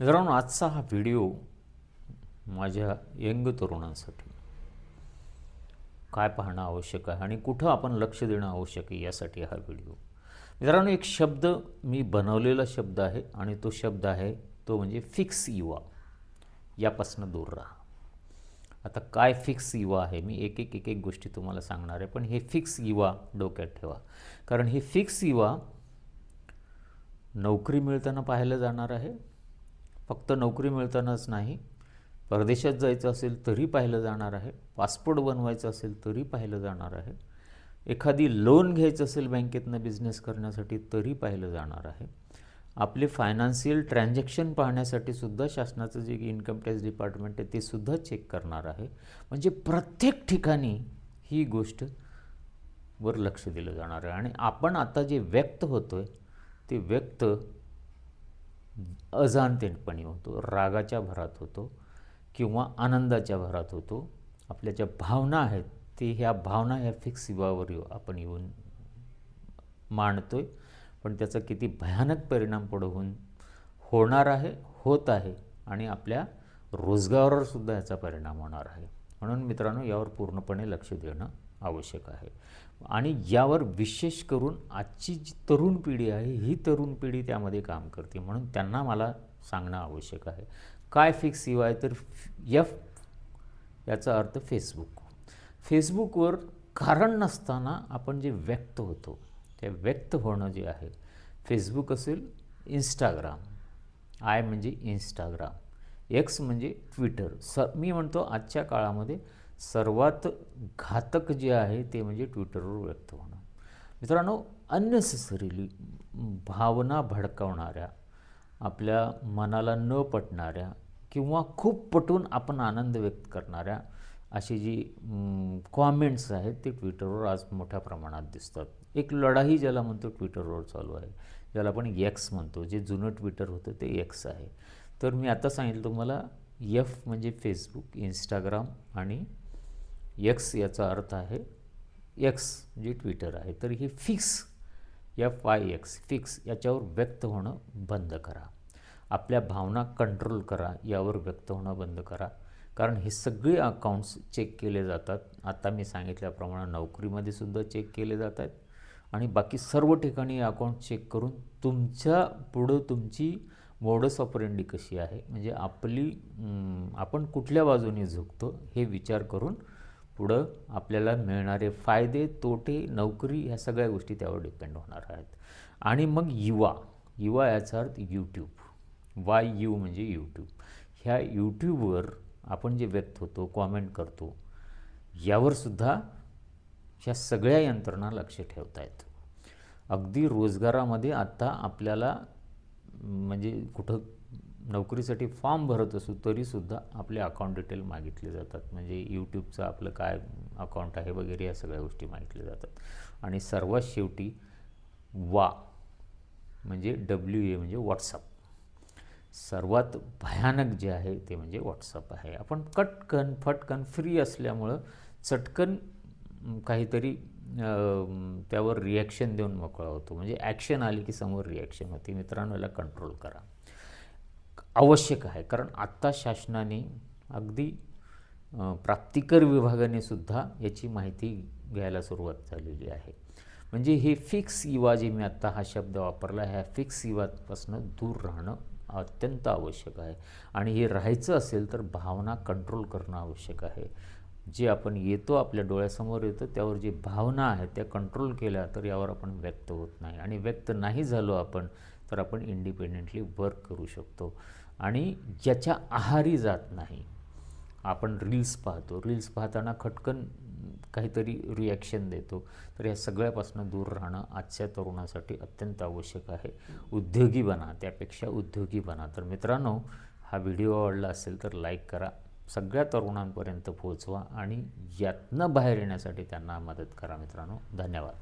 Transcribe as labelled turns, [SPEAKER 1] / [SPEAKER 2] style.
[SPEAKER 1] मित्रांनो आजचा हा व्हिडिओ माझ्या यंग तरुणांसाठी. काय पाहणं आवश्यक आहे आणि कुठं आपण लक्ष देणं आवश्यक आहे यासाठी हा व्हिडिओ. मित्रांनो एक शब्द मी बनवलेला शब्द आहे आणि तो शब्द आहे तो म्हणजे फिक्स युवा. यापासून दूर राहा. आता काय फिक्स युवा आहे मी एक एक एक एक गोष्टी तुम्हाला सांगणार आहे पण हे फिक्स युवा डोक्यात ठेवा. कारण हे फिक्स युवा नोकरी मिळताना पाहायला जाणार आहे फक्त नोकरी मिळतानाच नाही परदेशात जायचं असेल तरी पाहिलं जाणार आहे पासपोर्ट बनवायचं असेल तरी पाहिलं जाणार आहे एखादी लोन घ्यायचं असेल बँकेतनं बिझनेस करण्यासाठी तरी पाहिलं जाणार आहे. आपले फायनान्शियल ट्रान्झॅक्शन पाहण्यासाठी सुद्धा शासनाचं जे इन्कम टॅक्स डिपार्टमेंट आहे ते सुद्धा चेक करणार आहे. म्हणजे प्रत्येक ठिकाणी ही गोष्ट वर लक्ष दिलं जाणार आहे. आणि आपण आता जे व्यक्त होतो आहे ते व्यक्त अजाणतेपणी होतो रागाच्या भरात होतो किंवा आनंदाच्या भरात होतो. आपल्या ज्या भावना आहेत ते ह्या भावना ह्या फिक्स युवावर येऊ आपण येऊन मांडतो आहे पण त्याचा किती भयानक परिणाम पुढं होऊन होणार आहे होत आहे आणि आपल्या रोजगारावर सुद्धा याचा परिणाम होणार आहे. म्हणून मित्रांनो यावर पूर्णपणे लक्ष देणं आवश्यक आहे. आणि यावर विशेष करून आजची जी तरुण पिढी आहे ही तरुण पिढी त्यामध्ये काम करते. म्हणून त्यांना मला सांगणं आवश्यक आहे. काय फिक्स यू आहे तर यफ याचा अर्थ फेसबुक फेसबुकवर कारण नसताना आपण जे व्यक्त होतो ते व्यक्त होणं जे आहे फेसबुक असेल इंस्टाग्राम आय म्हणजे इंस्टाग्राम एक्स म्हणजे ट्विटर स मी म्हणतो आजच्या काळामध्ये सर्वात घातक जे आहे ते म्हणजे ट्विटरवर व्यक्त होणं. मित्रांनो अननेसेसरीली भावना भडकावणाऱ्या आपल्या मनाला न पटणाऱ्या किंवा खूप पटून आपण आनंद व्यक्त करणाऱ्या अशी जी कॉमेंट्स आहेत ते ट्विटरवर आज मोठ्या प्रमाणात दिसतात. एक लढाई ज्याला म्हणतो ट्विटरवर चालू आहे ज्याला आपण एक्स म्हणतो जे जुनं ट्विटर होतं ते एक्स आहे. तर मी आता सांगितलं तुम्हाला एफ म्हणजे फेसबुक इंस्टाग्राम आणि एक्स याचा अर्थ आहे एक्स जे ट्विटर आहे तर ही fix F I X fix याच्यावर व्यक्त होणं बंद करा. आपल्या भावना कंट्रोल करा यावर व्यक्त होणं बंद करा. कारण हे सगळे अकाउंट्स चेक केले जातात. आता मी सांगितल्याप्रमाणे नोकरीमध्ये सुद्धा चेक केले जात आहेत. आणि बाकी सर्व ठिकाणी अकाउंट चेक करून तुमच्या पुढं तुमची मोडस ऑपरेंडी कशी आहे? म्हणजे आपली आपण कुठल्या बाजूने झुकतो हे विचार करून पुढं आपल्याला मिळणारे फायदे तोटे नोकरी ह्या सगळ्या गोष्टी त्यावर डिपेंड होणार आहेत. आणि मग युवा युवा याचा अर्थ यूट्यूब वाय यू म्हणजे यूट्यूब ह्या यूट्यूबवर आपण जे व्यक्त होतो कॉमेंट करतो यावरसुद्धा ह्या सगळ्या यंत्रणा लक्ष ठेवता आहेत अगदी रोजगारामध्ये आत्ता आपल्याला म्हणजे कुठं नोकरीसाठी फॉर्म भरत असू तरीसुद्धा आपले अकाउंट डिटेल मागितले जातात. म्हणजे यूट्यूबचं आपलं काय अकाउंट आहे वगैरे या सगळ्या गोष्टी मागितल्या जातात. आणि सर्वात शेवटी वा म्हणजे डब्ल्यू ए म्हणजे व्हॉट्सअप सर्वात भयानक जे आहे ते म्हणजे व्हॉट्सअप आहे. आपण कटकन फटकन फ्री असल्यामुळं चटकन काहीतरी त्यावर रिॲक्शन देऊन मोकळा होतो. म्हणजे ॲक्शन आली की समोर रिॲक्शन होती. मित्रांनो याला कंट्रोल करा. आवश्यक आहे. कारण आत्ता शासनाने अगदी प्राप्तिकर विभागाने सुद्धा याची माहिती घ्यायला सुरुवात झालेली आहे. म्हणजे हे फिक्स युवा जे मी आत्ता हा शब्द वापरला ह्या फिक्स युवापासून दूर राहणं अत्यंत आवश्यक आहे. आणि हे राहायचं असेल तर भावना कंट्रोल करणं आवश्यक आहे. जे आपण येतो आपल्या डोळ्यासमोर येतं त्यावर जी भावना आहेत त्या कंट्रोल केल्या तर यावर आपण व्यक्त होत नाही. आणि व्यक्त नाही झालो आपण तर आपण इंडिपेंडेंटली वर्क करू शकतो. आणि ज्याच्या आहारी जात नाही आपण रील्स पाहतो. रील्स पाहताना खटकन काहीतरी रिॲक्शन देतो. तर या सगळ्यापासून दूर राहणं आजच्या तरुणासाठी अत्यंत आवश्यक आहे. उद्योगी बना त्यापेक्षा उद्योगी बना. तर मित्रांनो हा व्हिडिओ आवडला असेल तर लाईक करा. सगळ्या तरुणांपर्यंत पोहोचवा आणि यातनं बाहेर येण्यासाठी त्यांना मदत करा मित्रांनो. धन्यवाद.